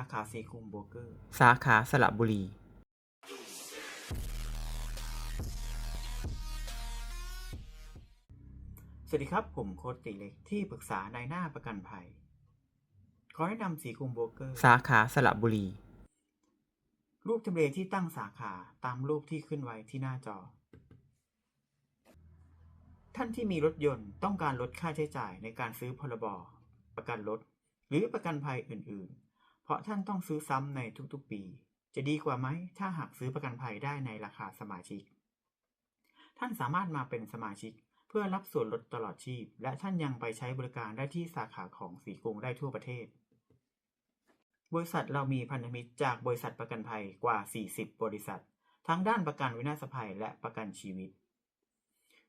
าขาสีคุมโบรกเกอร์ สาขาสระบุรีสวัสดีครับ ผมโค้ดติเล็กที่ปรึกษานายหน้าประกันภัย ขอแนะนำสีคุมโบรกเกอร์ สาขาสระบุรี รูปทำเลที่ตั้งสาขาตามรูปที่ขึ้นไว้ที่หน้าจอ ท่านที่มีรถยนต์ต้องการลดค่าใช้จ่ายในการซื้อพรบประกันรถ หรือประกันภัยอื่นๆ เพราะท่านต้องซื้อซ้ำในทุกๆปี จะดีกว่าไหมถ้าหากซื้อประกันภัยได้ในราคาสมาชิก ท่านสามารถมาเป็นสมาชิกเพื่อรับส่วนลดตลอดชีพ และท่านยังไปใช้บริการได้ที่สาขาของสีกงได้ทั่วประเทศ บริษัทเรามีพันธมิตรจากบริษัทประกันภัยกว่า 40 บริษัท ทั้งด้านประกันวินาศภัยและประกันชีวิต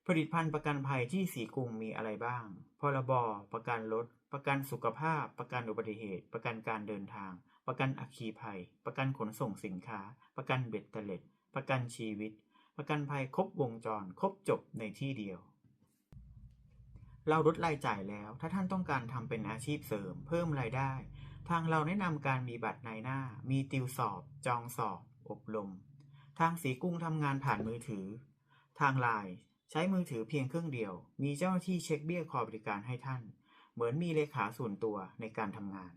ผลิตภัณฑ์ประกันภัยที่สีกรุงมีอะไรบ้าง พรบ ประกันรถ ประกันสุขภาพ ประกันอุบัติเหตุ ประกันการเดินทาง ประกันอัคคีภัย ประกันขนส่งสินค้า ประกันเบ็ดเตล็ด ประกันชีวิต ประกันภัยครบวงจร ครบจบในที่เดียว เราลดรายจ่ายแล้ว ถ้าท่านต้องการทำเป็นอาชีพเสริม เพิ่มรายได้ ทางเราแนะนำการมีบัตรนายหน้า มีติวสอบ จองสอบ อบรม ทางสีกุ้งทำงานผ่านมือถือ ทางไลน์ ใช้มือถือเพียงเครื่องเดียว มีเจ้าหน้าที่เช็คเบี้ยคอบริการให้ท่าน เหมือนมีเลขาส่วนตัวในการทำงาน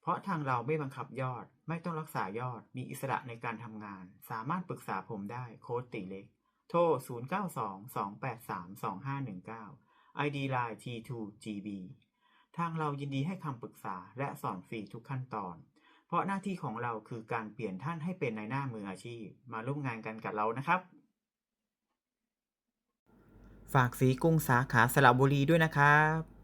เพราะทางเราไม่บังคับยอด ไม่ต้องรักษายอด มีอิสระในการทำงาน สามารถปรึกษาผมได้โค้ดติเล็ก โทร 0922832519 ID Line T2GB ทางเรายินดีให้คำปรึกษาและสอนฟรีทุกขั้นตอน เพราะหน้าที่ของเราคือการเปลี่ยนท่านให้เป็นนายหน้ามืออาชีพ มาร่วมงานกันกับเรานะครับ ฝากสีกุ้งสาขาสระบุรีด้วยนะครับ